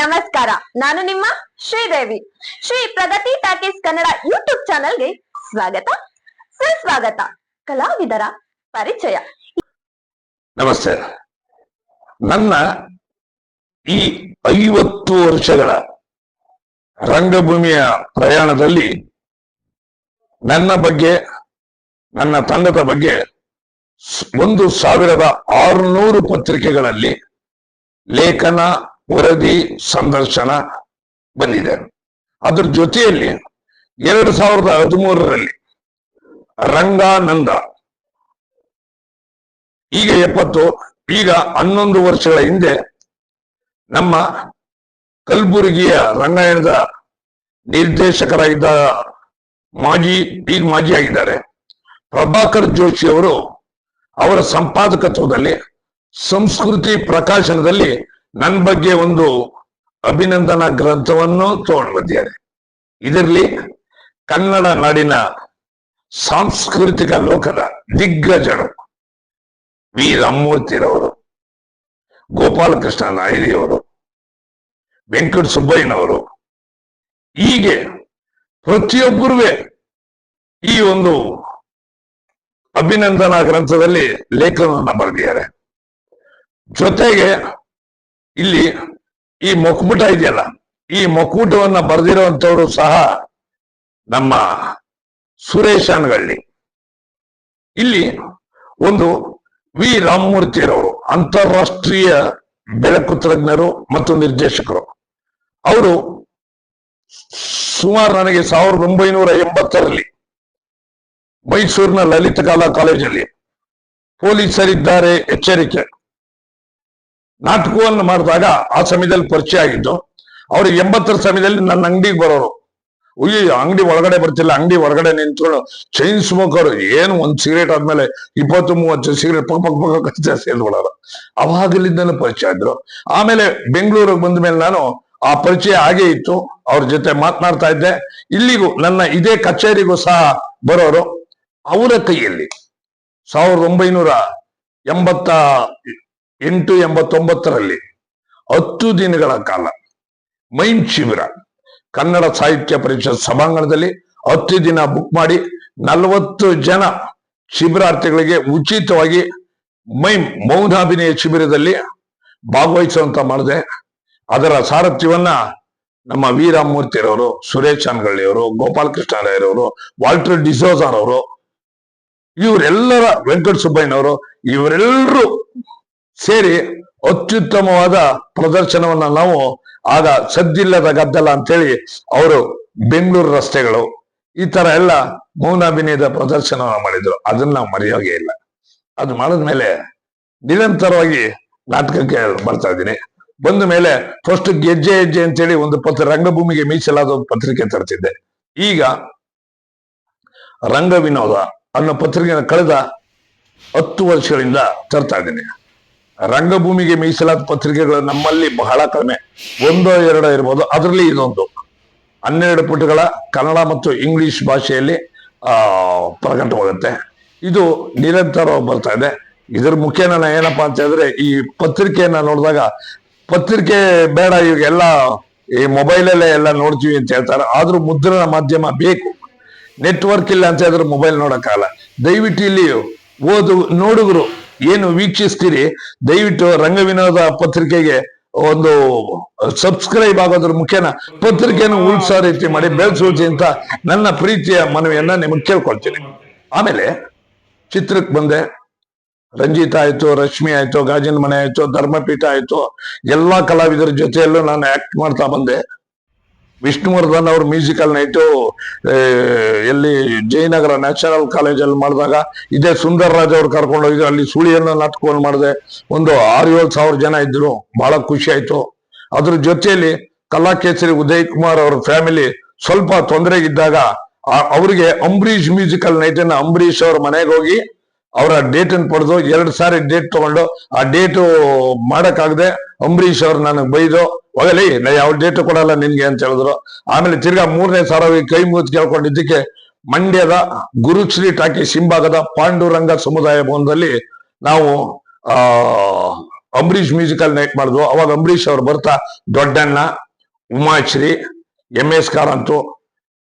ನಮಸ್ಕಾರ. ನಾನು ನಿಮ್ಮ ಶ್ರೀದೇವಿ. ಶ್ರೀ ಪ್ರಗತಿ ಟಾಕೀಸ್ ಕನ್ನಡ ಯೂಟ್ಯೂಬ್ ಚಾನೆಲ್ಗೆ ಸ್ವಾಗತ. ಸುಸ್ವಾಗತ ಕಲಾವಿದರ ಪರಿಚಯ. ನಮಸ್ತೆ. ನನ್ನ ಈ ಐವತ್ತು ವರ್ಷಗಳ ರಂಗಭೂಮಿಯ ಪ್ರಯಾಣದಲ್ಲಿ ನನ್ನ ಬಗ್ಗೆ, ನನ್ನ ತಂಡದ ಬಗ್ಗೆ ಒಂದು ಸಾವಿರದ ಆರುನೂರು ಪತ್ರಿಕೆಗಳಲ್ಲಿ ಲೇಖನ ವರದಿ ಸಂದರ್ಶನ ಬಂದಿದೆ. ಅದ್ರ ಜೊತೆಯಲ್ಲಿ ಎರಡು ಸಾವಿರದ ಹದಿಮೂರರಲ್ಲಿ ರಂಗಾನಂದ. ಈಗ ಎಪ್ಪತ್ತು, ಈಗ ಹನ್ನೊಂದು ವರ್ಷಗಳ ಹಿಂದೆ ನಮ್ಮ ಕಲಬುರಗಿಯ ರಂಗಾಯಣದ ನಿರ್ದೇಶಕರಾಗಿದ್ದ ಮಾಜಿ ಈಗ ಮಾಜಿ ಆಗಿದ್ದಾರೆ. ಪ್ರಭಾಕರ್ ಜೋಶಿ ಅವರು ಅವರ ಸಂಪಾದಕತ್ವದಲ್ಲಿ ಸಂಸ್ಕೃತಿ ಪ್ರಕಾಶನದಲ್ಲಿ ನನ್ನ ಬಗ್ಗೆ ಒಂದು ಅಭಿನಂದನಾ ಗ್ರಂಥವನ್ನು ತಗೊಂಡು ಇದರಲ್ಲಿ ಕನ್ನಡ ನಾಡಿನ ಸಾಂಸ್ಕೃತಿಕ ಲೋಕದ ದಿಗ್ಗಜರು ವಿ ರಾಮಮೂರ್ತಿರವರು ಗೋಪಾಲಕೃಷ್ಣ ನಾಯರಿಯವರು ವೆಂಕಟ ಸುಬ್ಬಯ್ಯನವರು, ಹೀಗೆ ಪ್ರತಿಯೊಬ್ಬರೂ ಈ ಒಂದು ಅಭಿನಂದನಾ ಗ್ರಂಥದಲ್ಲಿ ಲೇಖನವನ್ನು ಬರೆದಿದ್ದಾರೆ. ಜೊತೆಗೆ ಇಲ್ಲಿ ಈ ಮೊಕ್ಕುಟ ಇದೆಯಲ್ಲ, ಈ ಮೊಕ್ಕುಟವನ್ನ ಬರೆದಿರುವಂತವರು ಸಹ ನಮ್ಮ ಸುರೇಶ್ ಅನಗಳ್ಳಿ ಇಲ್ಲಿ ಒಂದು ವಿ. ರಾಮಮೂರ್ತಿಯರವರು ಅಂತಾರಾಷ್ಟ್ರೀಯ ಬೆಳಕು ತಜ್ಞರು ಮತ್ತು ನಿರ್ದೇಶಕರು. ಅವರು ಸುಮಾರು ನನಗೆ ಸಾವಿರದ ಒಂಬೈನೂರ ಎಂಬತ್ತರಲ್ಲಿ ಮೈಸೂರಿನ ಲಲಿತ ಕಲಾ ಕಾಲೇಜಲ್ಲಿ ಪೊಲೀಸರಿದ್ದಾರೆ ಎಚ್ಚರಿಕೆ. ನಾಟಕವನ್ನು ಮಾಡಿದಾಗ ಆ ಸಮಯದಲ್ಲಿ ಪರಿಚಯ ಆಗಿದ್ದು ಅವರು ಎಂಬತ್ತರ ಸಮಯದಲ್ಲಿ ನನ್ನ ಅಂಗಡಿಗೆ ಬರೋರು. ಉಯ್ಯ ಅಂಗಡಿ ಒಳಗಡೆ ಬರ್ತಿಲ್ಲ, ಅಂಗಡಿ ಹೊರಗಡೆ ನಿಂತ್ಕೊಂಡು ಚೈನ್ ಸ್ಮೋಕರ್ ಏನು ಒಂದ್ ಸಿಗರೇಟ್ ಆದ್ಮೇಲೆ ಇಪ್ಪತ್ತು, ಮೂವತ್ತು ಸಿಗರೇಟ್ ಪಕ್ಕ ಪಕ್ಕ ಪಕ್ಕ ಕಚ್ಚ ಅವಾಗಲಿಂದನೂ ಪರಿಚಯ ಇದ್ರು. ಆಮೇಲೆ ಬೆಂಗಳೂರಿಗೆ ಬಂದ ಮೇಲೆ ನಾನು ಆ ಪರಿಚಯ ಹಾಗೆ ಇತ್ತು. ಅವ್ರ ಜೊತೆ ಮಾತನಾಡ್ತಾ ಇದ್ದೆ. ಇಲ್ಲಿಗೂ ನನ್ನ ಇದೇ ಕಚೇರಿಗೂ ಸಹ ಬರೋರು ಅವರ ಕೈಯಲ್ಲಿ. ಸಾವಿರದ ಒಂಬೈನೂರ ಎಂಬತ್ತ ಎಂಟು ಎಂಬತ್ತೊಂಬತ್ತರಲ್ಲಿ ಹತ್ತು ದಿನಗಳ ಕಾಲ ಮೈನ್ ಶಿಬಿರ ಕನ್ನಡ ಸಾಹಿತ್ಯ ಪರಿಷತ್ ಸಭಾಂಗಣದಲ್ಲಿ ಹತ್ತು ದಿನ ಬುಕ್ ಮಾಡಿ ನಲವತ್ತು ಜನ ಶಿಬಿರಾರ್ಥಿಗಳಿಗೆ ಉಚಿತವಾಗಿ ಮೈಮ್ ಮೌನಾಭಿನಯ ಶಿಬಿರದಲ್ಲಿ ಭಾಗವಹಿಸುವಂತ ಮಾಡಿದೆ. ಅದರ ಸಾರಥ್ಯವನ್ನ ನಮ್ಮ ವೀರಮೂರ್ತಿರವರು ಸುರೇಶ್ ಅನ್ಗಳ್ಳಿಯವರು ಗೋಪಾಲಕೃಷ್ಣ ಕೃಷ್ಣರಾಯರವರು ವಾಲ್ಟರ್ ಡಿಸೋಜಾರವರು ಇವರೆಲ್ಲರ ವೆಂಕಟ ಸುಬ್ಬಯ್ಯನವರು ಇವರೆಲ್ಲರೂ ಸೇರಿ ಅತ್ಯುತ್ತಮವಾದ ಪ್ರದರ್ಶನವನ್ನ ನಾವು ಆಗ ಸದ್ದಿಲ್ಲದ ಗದ್ದಲ ಅಂತೇಳಿ ಅವರು ಬೆಂಗಳೂರು ರಸ್ತೆಗಳು ಈ ತರ ಎಲ್ಲ ಮೌನಾಭಿನಯದ ಪ್ರದರ್ಶನವನ್ನ ಮಾಡಿದ್ರು. ಅದನ್ನ ನಾವು ಮರೆಯೋಗೆ ಇಲ್ಲ. ಅದು ಮಾಡಿದ್ಮೇಲೆ ನಿರಂತರವಾಗಿ ನಾಟಕಕ್ಕೆ ಬರ್ತಾ ಇದ್ದೀನಿ. ಬಂದ ಮೇಲೆ ಫಸ್ಟ್ ಗೆಜ್ಜೆ ಹೆಜ್ಜೆ ಅಂತೇಳಿ ಒಂದು ಪತ್ರ ರಂಗಭೂಮಿಗೆ ಮೀಸಲಾದ ಒಂದು ಪತ್ರಿಕೆ ತರ್ತಿದ್ದೆ. ಈಗ ರಂಗ ವಿನೋದ ಅನ್ನೋ ಪತ್ರಿಕೆನ ಕಳೆದ ಹತ್ತು ವರ್ಷಗಳಿಂದ ತರ್ತಾ ಇದ್ದೀನಿ. ರಂಗಭೂಮಿಗೆ ಮೀಸಲಾದ ಪತ್ರಿಕೆಗಳು ನಮ್ಮಲ್ಲಿ ಬಹಳ ಕಡಿಮೆ. ಒಂದೋ ಎರಡೋ ಇರ್ಬೋದು. ಅದರಲ್ಲಿ ಇದೊಂದು ಹನ್ನೆರಡು ಪುಟಗಳ ಕನ್ನಡ ಮತ್ತು ಇಂಗ್ಲಿಷ್ ಭಾಷೆಯಲ್ಲಿ ಪ್ರಕಟವಾಗುತ್ತೆ. ಇದು ನಿರಂತರವಾಗಿ ಬರ್ತಾ ಇದೆ. ಇದ್ರ ಮುಖ್ಯ ನಾನು ಏನಪ್ಪಾ ಅಂತ ಹೇಳಿದ್ರೆ, ಈ ಪತ್ರಿಕೆಯನ್ನ ನೋಡಿದಾಗ, ಪತ್ರಿಕೆ ಬೇಡ ಎಲ್ಲ ಈ ಮೊಬೈಲಲ್ಲೇ ಎಲ್ಲ ನೋಡ್ತೀವಿ ಅಂತ ಹೇಳ್ತಾರೆ. ಆದ್ರೂ ಮುದ್ರಣ ಮಾಧ್ಯಮ ಬೇಕು. ನೆಟ್ವರ್ಕ್ ಇಲ್ಲ ಅಂತ ಹೇಳಿದ್ರೆ ಮೊಬೈಲ್ ನೋಡೋಕ್ಕಾಗಲ್ಲ. ದಯವಿಟ್ಟು ಇಲ್ಲಿ ಓದು, ನೋಡುಗರು ಏನು ವೀಕ್ಷಿಸ್ತೀರಿ? ದಯವಿಟ್ಟು ರಂಗವಿನೋದ ಪತ್ರಿಕೆಗೆ ಒಂದು ಸಬ್ಸ್ಕ್ರೈಬ್ ಆಗೋದ್ರ ಮುಖ್ಯನ ಪತ್ರಿಕೆಯನ್ನು ಉಳಿಸೋ ರೀತಿ ಮಾಡಿ ಬೆಳೆಸೂಚಿ ಅಂತ ನನ್ನ ಪ್ರೀತಿಯ ಮನವಿಯನ್ನ ನಿಮಗೆ ಕೇಳ್ಕೊಳ್ತೀನಿ. ಆಮೇಲೆ ಚಿತ್ರಕ್ಕೆ ಬಂದೆ. ರಂಜಿತ್ ಆಯ್ತು, ರಶ್ಮಿ ಆಯ್ತು, ಗಾಜಿನ ಮನೆ ಆಯ್ತು, ಧರ್ಮಪೀಠ ಆಯ್ತು, ಎಲ್ಲಾ ಕಲಾವಿದರ ಜೊತೆಯಲ್ಲೂ ನಾನು ಆಕ್ಟ್ ಮಾಡ್ತಾ ಬಂದೆ. ವಿಷ್ಣುವರ್ಧನ್ ಅವ್ರ ಮ್ಯೂಸಿಕಲ್ ನೈಟು ಎಲ್ಲಿ ಜಯನಗರ ನ್ಯಾಚುರಲ್ ಕಾಲೇಜಲ್ಲಿ ಮಾಡಿದಾಗ, ಇದೇ ಸುಂದರ್ ರಾಜ್ ಅವ್ರು ಕರ್ಕೊಂಡು ಹೋಗಿದ್ರು ಅಲ್ಲಿ ಸುಳಿಯನ್ನು ನಾಟಕವನ್ನು ಮಾಡಿದೆ. ಒಂದು ಆರು ಏಳು ಸಾವಿರ ಜನ ಇದ್ರು ಬಹಳ ಖುಷಿ ಆಯ್ತು. ಅದ್ರ ಜೊತೆಯಲ್ಲಿ ಕಲಾಕೇಸರಿ ಉದಯ್ ಕುಮಾರ್ ಅವ್ರ ಫ್ಯಾಮಿಲಿ ಸ್ವಲ್ಪ ತೊಂದರೆಗಿದ್ದಾಗ ಅವ್ರಿಗೆ ಅಂಬರೀಷ್ ಮ್ಯೂಸಿಕಲ್ ನೈಟ್ ಅನ್ನ ಅಂಬರೀಷ್ ಅವ್ರ ಮನೆಗೆ ಹೋಗಿ ಅವರ ಡೇಟ್ ಅನ್ನು ಪಡೆದು ಎರಡು ಸಾರಿ ಡೇಟ್ ತಗೊಂಡು ಆ ಡೇಟು ಮಾಡೋಕ್ಕಾಗದೆ ಅಂಬರೀಷ್ ಅವ್ರು ನನಗೆ ಬೈದು, ಹೋಗಲಿ, ನಾ ಯಾವ ಡೇಟು ಕೊಡಲ್ಲ ನಿನ್ಗೆ ಅಂತ ಹೇಳಿದ್ರು. ಆಮೇಲೆ ತಿರ್ಗಾ ಮೂರನೇ ಸಾರ ಕೈ ಮುಗಿದು ಕೇಳ್ಕೊಂಡಿದ್ದಕ್ಕೆ ಮಂಡ್ಯದ ಗುರುಶ್ರೀ ಟಾಕಿ ಸಿಂಭಾಗದ ಪಾಂಡುರಂಗ ಸಮುದಾಯ ಭವನದಲ್ಲಿ ನಾವು, ಆ, ಅಂಬರೀಷ್ ಮ್ಯೂಸಿಕಲ್ ನೈಟ್ ಮಾಡಿದ್ವು. ಅವಾಗ ಅಂಬರೀಷ್ ಅವ್ರು ಬರ್ತಾ, ದೊಡ್ಡಣ್ಣ, ಉಮಾಶ್ರೀ ಎಂ ಎಸ್ ಕಾರಂತು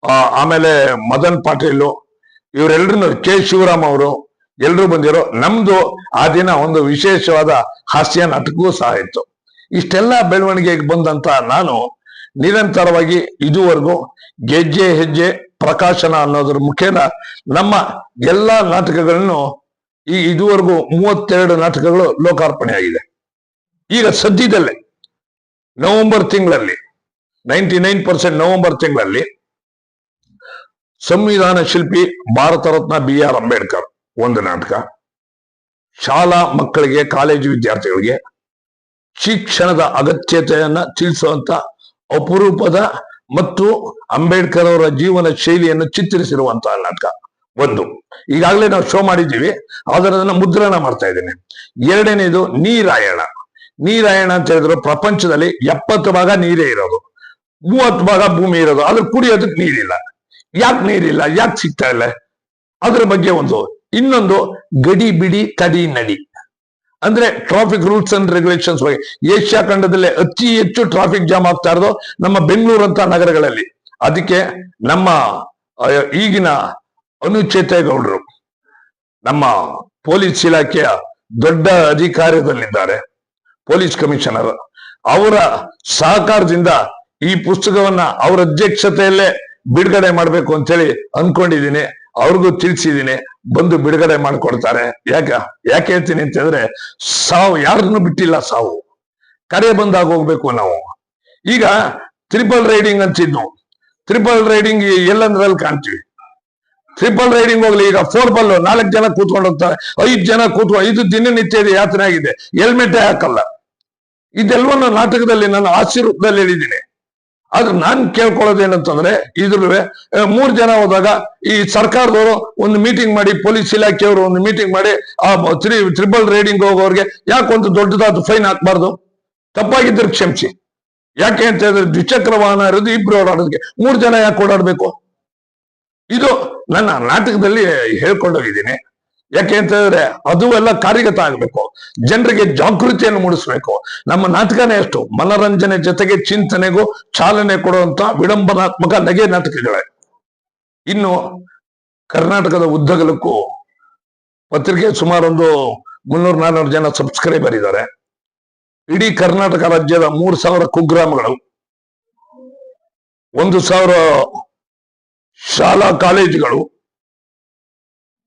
ಆಮೇಲೆ ಮದನ್ ಪಾಟೀಲು ಇವರೆಲ್ಲರೂ ಕೆ. ಶಿವರಾಮ್ ಅವರು ಎಲ್ರು ಬಂದಿರೋ, ನಮ್ದು ಆ ದಿನ ಒಂದು ವಿಶೇಷವಾದ ಹಾಸ್ಯ ನಾಟಕವೂ ಸಹ ಇತ್ತು. ಇಷ್ಟೆಲ್ಲ ಬೆಳವಣಿಗೆಗೆ ಬಂದಂತ ನಾನು ನಿರಂತರವಾಗಿ ಇದುವರೆಗೂ ಗೆಜ್ಜೆ ಹೆಜ್ಜೆ ಪ್ರಕಾಶನ ಅನ್ನೋದ್ರ ಮುಖೇನ ನಮ್ಮ ಎಲ್ಲಾ ನಾಟಕಗಳನ್ನು ಈ ಇದುವರೆಗೂ ಮೂವತ್ತೆರಡು ನಾಟಕಗಳು ಲೋಕಾರ್ಪಣೆ ಆಗಿದೆ ಈಗ ಸದ್ಯದಲ್ಲೇ ನವೆಂಬರ್ ತಿಂಗಳಲ್ಲಿ, ನೈಂಟಿ ನೈನ್ ಪರ್ಸೆಂಟ್ ನವೆಂಬರ್ ತಿಂಗಳಲ್ಲಿ ಸಂವಿಧಾನ ಶಿಲ್ಪಿ ಭಾರತ ರತ್ನ ಬಿ ಆರ್ ಅಂಬೇಡ್ಕರ್ ಒಂದು ನಾಟಕ. ಶಾಲಾ ಮಕ್ಕಳಿಗೆ ಕಾಲೇಜು ವಿದ್ಯಾರ್ಥಿಗಳಿಗೆ ಶಿಕ್ಷಣದ ಅಗತ್ಯತೆಯನ್ನ ತಿಳಿಸುವಂತ ಅಪರೂಪದ ಮತ್ತು ಅಂಬೇಡ್ಕರ್ ಅವರ ಜೀವನ ಶೈಲಿಯನ್ನು ಚಿತ್ರಿಸಿರುವಂತಹ ನಾಟಕ ಒಂದು. ಈಗಾಗಲೇ ನಾವು ಶೋ ಮಾಡಿದ್ದೀವಿ. ಆದರೆ ಅದನ್ನ ಮುದ್ರಣ ಮಾಡ್ತಾ ಇದ್ದೇನೆ. ಎರಡನೇದು ನೀರಾಯಣ. ನೀರಾಯಣ ಅಂತ ಹೇಳಿದ್ರು ಪ್ರಪಂಚದಲ್ಲಿ ಎಪ್ಪತ್ತು ಭಾಗ ನೀರೇ ಇರೋದು. ಮೂವತ್ತು ಭಾಗ ಭೂಮಿ ಇರೋದು. ಅದ್ರ ಕುಡಿಯೋದಕ್ಕೆ ನೀರಿಲ್ಲ. ಯಾಕೆ ನೀರಿಲ್ಲ? ಯಾಕೆ ಸಿಗ್ತಾ ಇಲ್ಲ? ಅದ್ರ ಬಗ್ಗೆ ಒಂದು ಇನ್ನೊಂದು ಗಡಿ ಬಿಡಿ ಕಡಿ ನಡಿ. ಅಂದ್ರೆ ಟ್ರಾಫಿಕ್ ರೂಲ್ಸ್ ಅಂಡ್ ರೆಗ್ಯುಲೇಷನ್ಸ್ ಬಗ್ಗೆ. ಏಷ್ಯಾ ಖಂಡದಲ್ಲೇ ಅತಿ ಹೆಚ್ಚು ಟ್ರಾಫಿಕ್ ಜಾಮ್ ಆಗ್ತಾ ಇರೋದು ನಮ್ಮ ಬೆಂಗಳೂರು ಅಂತ ನಗರಗಳಲ್ಲಿ. ಅದಕ್ಕೆ ನಮ್ಮ ಈಗಿನ ಅನುಚೇತೇಗೌಡರು, ನಮ್ಮ ಪೊಲೀಸ್ ಇಲಾಖೆಯ ದೊಡ್ಡ ಅಧಿಕಾರದಲ್ಲಿದ್ದಾರೆ ಪೊಲೀಸ್ ಕಮಿಷನರ್ ಅವರ ಸಹಕಾರದಿಂದ ಈ ಪುಸ್ತಕವನ್ನ ಅವರ ಅಧ್ಯಕ್ಷತೆಯಲ್ಲೇ ಬಿಡುಗಡೆ ಮಾಡ್ಬೇಕು ಅಂತೇಳಿ ಅನ್ಕೊಂಡಿದ್ದೀನಿ. ಅವ್ರಿಗೂ ತಿಳಿಸಿದ್ದೀನಿ. ಬಂದು ಬಿಡುಗಡೆ ಮಾಡ್ಕೊಡ್ತಾರೆ. ಯಾಕೆ ಯಾಕೆ ಹೇಳ್ತೀನಿ ಅಂತಂದ್ರೆ ಸಾವು ಯಾರನ್ನು ಬಿಟ್ಟಿಲ್ಲ ಸಾವು. ಕರೆ ಬಂದಾಗ ಹೋಗ್ಬೇಕು ನಾವು. ಈಗ ತ್ರಿಪಲ್ ರೈಡಿಂಗ್ ಅಂತಿದ್ನು ತ್ರಿಪಲ್ ರೈಡಿಂಗ್ ಎಲ್ಲಂದ್ರಲ್ಲಿ ಕಾಣ್ತೀವಿ? ಟ್ರಿಪಲ್ ರೈಡಿಂಗ್ ಹೋಗ್ಲಿ, ಈಗ ಫೋರ್ ಬಲ್ ನಾಲ್ಕು ಜನ ಕೂತ್ಕೊಂಡು ಹೋಗ್ತಾರೆ. ಐದು ಜನ ಕೂತ್ಕೊಂಡು ಇದು ದಿನನಿತ್ಯದ ಯಾತನೆ ಆಗಿದೆ. ಹೆಲ್ಮೆಟ್ ಹಾಕಲ್ಲ. ಇದೆಲ್ಲವನ್ನ ನಾಟಕದಲ್ಲಿ ನಾನು ಆಶೀರ್ವಾದದಲ್ಲಿ ಹೇಳಿದ್ದೀನಿ. ಆದ್ರೆ ನಾನ್ ಕೇಳ್ಕೊಳ್ಳೋದು ಏನಂತಂದ್ರೆ ಇದ್ರ ಮೂರ್ ಜನ ಹೋದಾಗ ಈ ಸರ್ಕಾರದವರು ಒಂದು ಮೀಟಿಂಗ್ ಮಾಡಿ, ಪೊಲೀಸ್ ಇಲಾಖೆಯವರು ಒಂದು ಮೀಟಿಂಗ್ ಮಾಡಿ, ಆ, ತ್ರಿ ತ್ರಿಬಲ್ ರೈಡಿಂಗ್ ಹೋಗೋರಿಗೆ ಯಾಕೆ ಒಂದು ದೊಡ್ಡದಾದ ಫೈನ್ ಹಾಕ್ಬಾರ್ದು. ತಪ್ಪಾಗಿದ್ರೆ ಕ್ಷಮಿಸಿ. ಯಾಕೆ ಅಂತ ಹೇಳಿದ್ರೆ ದ್ವಿಚಕ್ರ ವಾಹನ ಇರೋದು ಇಬ್ರು ಓಡಾಡೋದಕ್ಕೆ. ಮೂರ್ ಜನ ಯಾಕೆ ಓಡಾಡ್ಬೇಕು? ಇದು ನನ್ನ ನಾಟಕದಲ್ಲಿ ಹೇಳ್ಕೊಂಡೋಗಿದ್ದೀನಿ ಯಾಕೆ ಅಂತ ಹೇಳಿದ್ರೆ ಅದು ಎಲ್ಲ ಕಾರ್ಯಗತ ಆಗ್ಬೇಕು ಜನರಿಗೆ ಜಾಗೃತಿಯನ್ನು ಮೂಡಿಸ್ಬೇಕು. ನಮ್ಮ ನಾಟಕನೇ ಎಷ್ಟು? ಮನರಂಜನೆ ಜೊತೆಗೆ ಚಿಂತನೆಗೂ ಚಾಲನೆ ಕೊಡುವಂತ ವಿಡಂಬನಾತ್ಮಕ ನಗೆ ನಾಟಕಗಳೇ. ಇನ್ನು ಕರ್ನಾಟಕದ ಉದ್ದಗಲಕ್ಕೂ ಪತ್ರಿಕೆ ಸುಮಾರೊಂದು ಮುನ್ನೂರು ನಾನ್ನೂರು ಜನ ಸಬ್ಸ್ಕ್ರೈಬರ್ ಇದ್ದಾರೆ. ಇಡೀ ಕರ್ನಾಟಕ ರಾಜ್ಯದ ಮೂರು ಸಾವಿರ ಕುಗ್ರಾಮಗಳು. ಒಂದು ಸಾವಿರ ಶಾಲಾ ಕಾಲೇಜುಗಳು.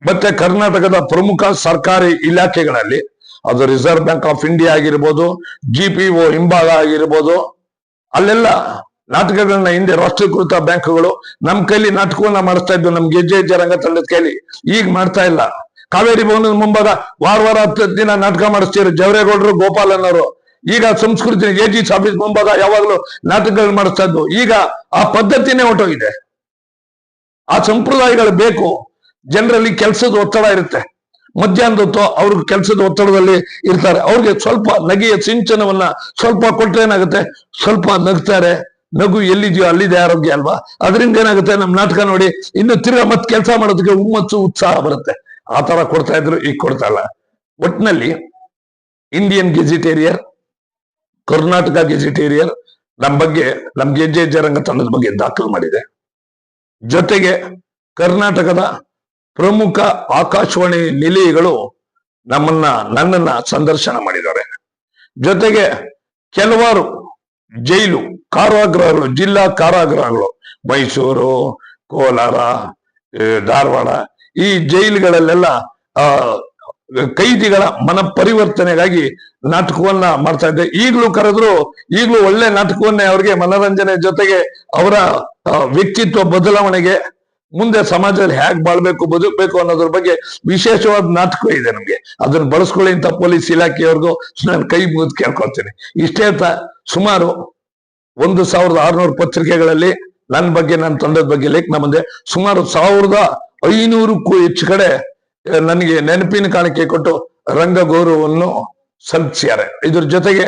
ಮತ್ತೆ ಕರ್ನಾಟಕದ ಪ್ರಮುಖ ಸರ್ಕಾರಿ ಇಲಾಖೆಗಳಲ್ಲಿ, ಅದು ರಿಸರ್ವ್ ಬ್ಯಾಂಕ್ ಆಫ್ ಇಂಡಿಯಾ ಆಗಿರ್ಬೋದು ಜಿ ಪಿ ಒ ಹಿಂಭಾಗ ಆಗಿರ್ಬೋದು, ಅಲ್ಲೆಲ್ಲ ನಾಟಕಗಳನ್ನ ಹಿಂದೆ ರಾಷ್ಟ್ರೀಕೃತ ಬ್ಯಾಂಕ್ಗಳು ನಮ್ ಕೈಲಿ ನಾಟಕವನ್ನ ಮಾಡಿಸ್ತಾ ಇದ್ವು, ನಮ್ಗೆ ಗೆಜ್ಜೆ ಹೆಜ್ಜೆ ರಂಗ ತಂಡದ ಕೈಲಿ. ಈಗ ಮಾಡ್ತಾ ಇಲ್ಲ. ಕಾವೇರಿ ಭವನದ ಮುಂಭಾಗ ವಾರ ವಾರ ಹತ್ತು ದಿನ ನಾಟಕ ಮಾಡಿಸ್ತೀರು ಜವರೇಗೌಡರು, ಗೋಪಾಲನವರು. ಈಗ ಸಂಸ್ಕೃತಿ ಎ ಜಿ ಆಫೀಸ್ ಮುಂಭಾಗ ಯಾವಾಗಲೂ ನಾಟಕಗಳು ಮಾಡಿಸ್ತಾ ಇದ್ವು. ಈಗ ಆ ಪದ್ಧತಿನೇ ಹೊಟ್ಟೋಗಿದೆ ಆ ಸಂಪ್ರದಾಯಗಳು ಬೇಕು. ಜನರಲ್ಲಿ ಕೆಲಸದ ಒತ್ತಡ ಇರುತ್ತೆ. ಮಧ್ಯಾಹ್ನದ ಹೊತ್ತು ಅವ್ರ ಕೆಲಸದ ಒತ್ತಡದಲ್ಲಿ ಇರ್ತಾರೆ. ಅವ್ರಿಗೆ ಸ್ವಲ್ಪ ನಗೆಯ ಸಿಂಚನವನ್ನ ಸ್ವಲ್ಪ ಕೊಟ್ರೆ ಏನಾಗುತ್ತೆ? ಸ್ವಲ್ಪ ನಗ್ತಾರೆ. ನಗು ಎಲ್ಲಿದೆಯೋ ಅಲ್ಲಿದೆ ಆರೋಗ್ಯ ಅಲ್ವಾ? ಅದರಿಂದ ಏನಾಗುತ್ತೆ? ನಮ್ ನಾಟಕ ನೋಡಿ ಇನ್ನು ತಿರ್ಗಾ ಮತ್ತೆ ಕೆಲಸ ಮಾಡೋದಕ್ಕೆ ಹುಮ್ಮಸ್ಸು, ಉತ್ಸಾಹ ಬರುತ್ತೆ. ಆ ತರ ಕೊಡ್ತಾ ಇದ್ರು, ಈಗ ಕೊಡ್ತಾ ಇಲ್ಲ. ಒಟ್ನಲ್ಲಿ ಇಂಡಿಯನ್ ಗೆಜಿಟೇರಿಯರ್, ಕರ್ನಾಟಕ ಗೆಜಿಟೇರಿಯರ್ ನಮ್ ಬಗ್ಗೆ ನಮ್ ಗೆಜ್ಜೆ ಜರಂಗ ರಂಗ ತಂಡದ ಬಗ್ಗೆ ದಾಖಲು ಮಾಡಿದೆ. ಜೊತೆಗೆ ಕರ್ನಾಟಕದ ಪ್ರಮುಖ ಆಕಾಶವಾಣಿ ನಿಲಯಗಳು ನಮ್ಮನ್ನ, ನನ್ನನ್ನ ಸಂದರ್ಶನ ಮಾಡಿದ್ದಾರೆ. ಜೊತೆಗೆ ಕೆಲವಾರು ಜೈಲು, ಕಾರಾಗೃಹಗಳು, ಜಿಲ್ಲಾ ಕಾರಾಗೃಹಗಳು, ಮೈಸೂರು, ಕೋಲಾರ ಧಾರವಾಡ, ಈ ಜೈಲುಗಳಲ್ಲೆಲ್ಲ, ಆ, ಕೈದಿಗಳ ಮನ ಪರಿವರ್ತನೆಗಾಗಿ ನಾಟಕವನ್ನ ಮಾಡ್ತಾ ಇದ್ದೆ. ಈಗಲೂ ಕರೆದ್ರು, ಈಗಲೂ ಒಳ್ಳೆ ನಾಟಕವನ್ನೇ ಅವ್ರಿಗೆ ಮನರಂಜನೆ ಜೊತೆಗೆ ಅವರ ವ್ಯಕ್ತಿತ್ವ ಬದಲಾವಣೆಗೆ ಮುಂದೆ ಸಮಾಜದಲ್ಲಿ ಹೇಗ್ ಬಾಳ್ಬೇಕು, ಬದುಕಬೇಕು ಅನ್ನೋದ್ರ ಬಗ್ಗೆ ವಿಶೇಷವಾದ ನಾಟಕ ಇದೆ ನಮ್ಗೆ. ಅದನ್ನ ಬಳಸ್ಕೊಳ್ಳಿ ಅಂತ ಪೊಲೀಸ್ ಇಲಾಖೆಯವ್ರಿಗೂ ನಾನು ಕೈ ಮುಗಿದು ಕೇಳ್ಕೊಳ್ತೀನಿ. ಇಷ್ಟೇ ಅಂತ ಸುಮಾರು ಒಂದು ಸಾವಿರದ ಆರುನೂರು ಪತ್ರಿಕೆಗಳಲ್ಲಿ ನನ್ನ ಬಗ್ಗೆ ನನ್ನ ತಂಡದ ಬಗ್ಗೆ ಲೇಖನ ಬಂದೆ ಸುಮಾರು ಸಾವಿರದ ಐನೂರಕ್ಕೂ ಹೆಚ್ಚು ಕಡೆ ನನಗೆ ನೆನಪಿನ ಕಾಣಿಕೆ ಕೊಟ್ಟು ರಂಗ ಗೌರವವನ್ನು ಸಲ್ಲಿಸಿದ್ದಾರೆ. ಇದ್ರ ಜೊತೆಗೆ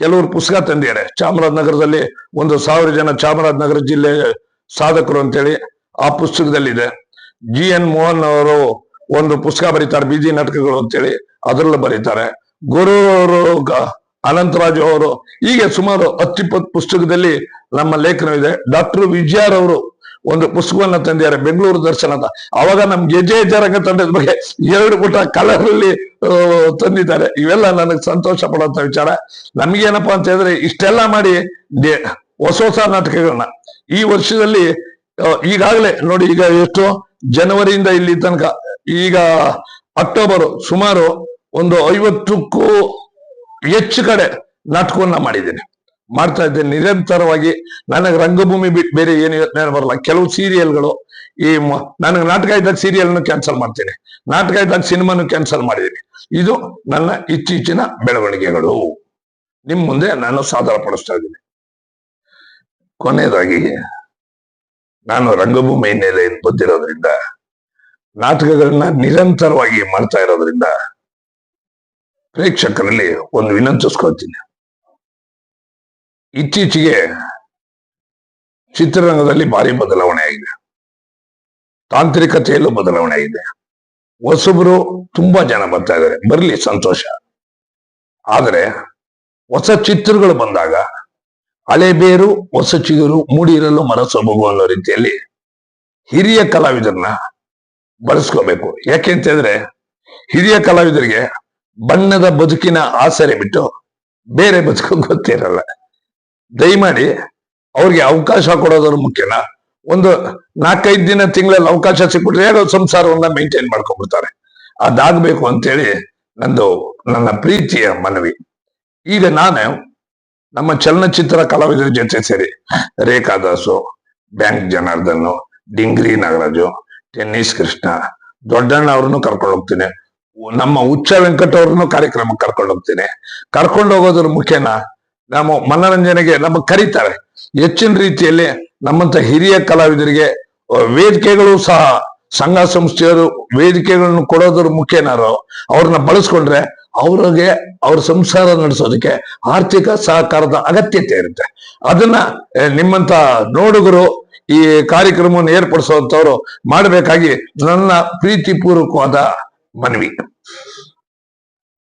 ಕೆಲವರು ಪುಸ್ತಕ ತಂದಿದ್ದಾರೆ. ಚಾಮರಾಜನಗರದಲ್ಲಿ ಒಂದು ಸಾವಿರ ಜನ ಚಾಮರಾಜನಗರ ಜಿಲ್ಲೆ ಸಾಧಕರು ಅಂತೇಳಿ. ಆ ಪುಸ್ತಕದಲ್ಲಿದೆ. ಜಿ ಎನ್ ಮೋಹನ್ ಅವರು ಒಂದು ಪುಸ್ತಕ ಬರೀತಾರೆ, ಬೀದಿ ನಾಟಕಗಳು ಅಂತೇಳಿ, ಅದರಲ್ಲೂ ಬರೀತಾರೆ. ಗುರು ಅವರು ಅನಂತರಾಜು ಅವರು, ಹೀಗೆ ಸುಮಾರು ಹತ್ತಿಪ್ಪತ್ತು ಪುಸ್ತಕದಲ್ಲಿ ನಮ್ಮ ಲೇಖನವಿದೆ. ಡಾಕ್ಟರ್ ವಿಜಯರವರು ಒಂದು ಪುಸ್ತಕವನ್ನ ತಂದಿದ್ದಾರೆ, ಬೆಂಗಳೂರು ದರ್ಶನ ಅಂತ. ಅವಾಗ ನಮ್ ಗೆಜೆ ಜರಂಗ ತಂಡದ ಬಗ್ಗೆ ಎರಡು ಪುಟ ಕಲರ್ ಅಲ್ಲಿ ತಂದಿದ್ದಾರೆ. ಇವೆಲ್ಲ ನನಗೆ ಸಂತೋಷ ಪಡುವಂತ ವಿಚಾರ. ನಮ್ಗೇನಪ್ಪಾ ಅಂತ ಹೇಳಿದ್ರೆ, ಇಷ್ಟೆಲ್ಲ ಮಾಡಿ ಹೊಸ ಹೊಸ ನಾಟಕಗಳನ್ನ. ಈ ವರ್ಷದಲ್ಲಿ ಈಗಾಗಲೇ ನೋಡಿ ಈಗ ಎಷ್ಟು? ಜನವರಿಯಿಂದ ಇಲ್ಲಿ ತನಕ. ಈಗ ಅಕ್ಟೋಬರ್ ಸುಮಾರು ಒಂದು ಐವತ್ತಕ್ಕೂ ಹೆಚ್ಚು ಕಡೆ ನಾಟಕವನ್ನ ಮಾಡಿದ್ದೀನಿ. ಮಾಡ್ತಾ ಇದ್ದೇನೆ. ನಿರಂತರವಾಗಿ ನನಗೆ ರಂಗಭೂಮಿ ಬಿಟ್ಟು ಬೇರೆ ಏನು ಯೋಚನೆ ಬರಲ್ಲ. ಕೆಲವು ಸೀರಿಯಲ್ಗಳು ಈ ನನಗೆ ನಾಟಕ ಇದ್ದಾಗ ಸೀರಿಯಲ್ನು ಕ್ಯಾನ್ಸಲ್ ಮಾಡ್ತೀನಿ. ನಾಟಕ ಇದ್ದಾಗ ಸಿನಿಮಾನು ಕ್ಯಾನ್ಸಲ್ ಮಾಡಿದ್ದೀನಿ. ಇದು ನನ್ನ ಇತ್ತೀಚಿನ ಬೆಳವಣಿಗೆಗಳು. ನಿಮ್ಮ ಮುಂದೆ ನಾನು ಸಾದರ ಪಡಿಸ್ತಾ ಇದ್ದೀನಿ. ಕೊನೆಯದಾಗಿ ನಾನು ರಂಗಭೂಮಿ ನೆಲೆಯಿಂದ ಬಂದಿರೋದ್ರಿಂದ ನಾಟಕಗಳನ್ನ ನಿರಂತರವಾಗಿ ಮಾಡ್ತಾ ಇರೋದ್ರಿಂದ ಪ್ರೇಕ್ಷಕರಲ್ಲಿ ಒಂದು ವಿನಂತಿಸ್ಕೊಳ್ತೀನಿ. ಇತ್ತೀಚೆಗೆ ಚಿತ್ರರಂಗದಲ್ಲಿ ಭಾರಿ ಬದಲಾವಣೆ ಆಗಿದೆ. ತಾಂತ್ರಿಕತೆಯಲ್ಲೂ ಬದಲಾವಣೆ ಆಗಿದೆ. ಹೊಸಬರು ತುಂಬಾ ಜನ ಬರ್ತಾ ಇದ್ದಾರೆ. ಬರಲಿ ಸಂತೋಷ. ಆದರೆ ಹೊಸ ಚಿತ್ರಗಳು ಬಂದಾಗ ಹಳೆ ಬೇರು, ಹೊಸ ಚಿಗುರು ಮೂಡಿರಲು ಮರಸೊಬಗು ಅನ್ನೋ ರೀತಿಯಲ್ಲಿ ಹಿರಿಯ ಕಲಾವಿದರನ್ನ ಬಳಸ್ಕೋಬೇಕು. ಯಾಕೆ ಹೇಳಿದ್ರೆ, ಹಿರಿಯ ಕಲಾವಿದರಿಗೆ ಬಣ್ಣದ ಬದುಕಿನ ಆಸರೆ ಬಿಟ್ಟು ಬೇರೆ ಬದುಕು ಗೊತ್ತಿರಲ್ಲ. ದಯಮಾಡಿ ಅವ್ರಿಗೆ ಅವಕಾಶ ಕೊಡೋದ್ರ ಮುಖ್ಯನ ಒಂದು ನಾಲ್ಕೈದು ದಿನ, ತಿಂಗಳಲ್ಲಿ ಅವಕಾಶ ಸಿಕ್ಬಿಟ್ರೆ ಯಾರೋ ಸಂಸಾರವನ್ನ ಮೇಂಟೈನ್ ಮಾಡ್ಕೊಂಡ್ಬಿಡ್ತಾರೆ. ಅದಾಗ್ಬೇಕು ಅಂತೇಳಿ ನಂದು ನನ್ನ ಪ್ರೀತಿಯ ಮನವಿ. ಈಗ ನಾನು ನಮ್ಮ ಚಲನಚಿತ್ರ ಕಲಾವಿದರ ಜೊತೆ ಸೇರಿ ರೇಖಾ ದಾಸು, ಬ್ಯಾಂಕ್ ಜನಾರ್ದನ್, ಡಿಂಗ್ರಿ ನಾಗರಾಜು, ಟೆನ್ನಿಸ್ ಕೃಷ್ಣ, ದೊಡ್ಡಣ್ಣ ಅವ್ರನ್ನು ಕರ್ಕೊಂಡು ಹೋಗ್ತೀನಿ. ನಮ್ಮ ಉಚ್ಚ ವೆಂಕಟ ಅವ್ರನ್ನು ಕಾರ್ಯಕ್ರಮಕ್ಕೆ ಕರ್ಕೊಂಡು ಹೋಗ್ತೀನಿ. ಕರ್ಕೊಂಡು ಹೋಗೋದ್ರ ಮುಖ್ಯನ ನಮ್ಮ ಮನೋರಂಜನೆಗೆ ನಮಗ್ ಕರೀತಾರೆ. ಹೆಚ್ಚಿನ ರೀತಿಯಲ್ಲಿ ನಮ್ಮಂತ ಹಿರಿಯ ಕಲಾವಿದರಿಗೆ ವೇದಿಕೆಗಳು ಸಹ, ಸಂಘ ಸಂಸ್ಥೆಯವರು ವೇದಿಕೆಗಳನ್ನು ಕೊಡೋದ್ರ ಮುಖೇನಾರು ಅವ್ರನ್ನ ಬಳಸ್ಕೊಂಡ್ರೆ ಅವ್ರಿಗೆ ಅವ್ರ ಸಂಸಾರ ನಡೆಸೋದಕ್ಕೆ ಆರ್ಥಿಕ ಸಹಕಾರದ ಅಗತ್ಯತೆ ಇರುತ್ತೆ. ಅದನ್ನ ನಿಮ್ಮಂತ ನೋಡುಗರು ಈ ಕಾರ್ಯಕ್ರಮವನ್ನು ಏರ್ಪಡಿಸುವಂತವ್ರು ಮಾಡಬೇಕಾಗಿ ನನ್ನ ಪ್ರೀತಿಪೂರ್ವಕವಾದ ಮನವಿ.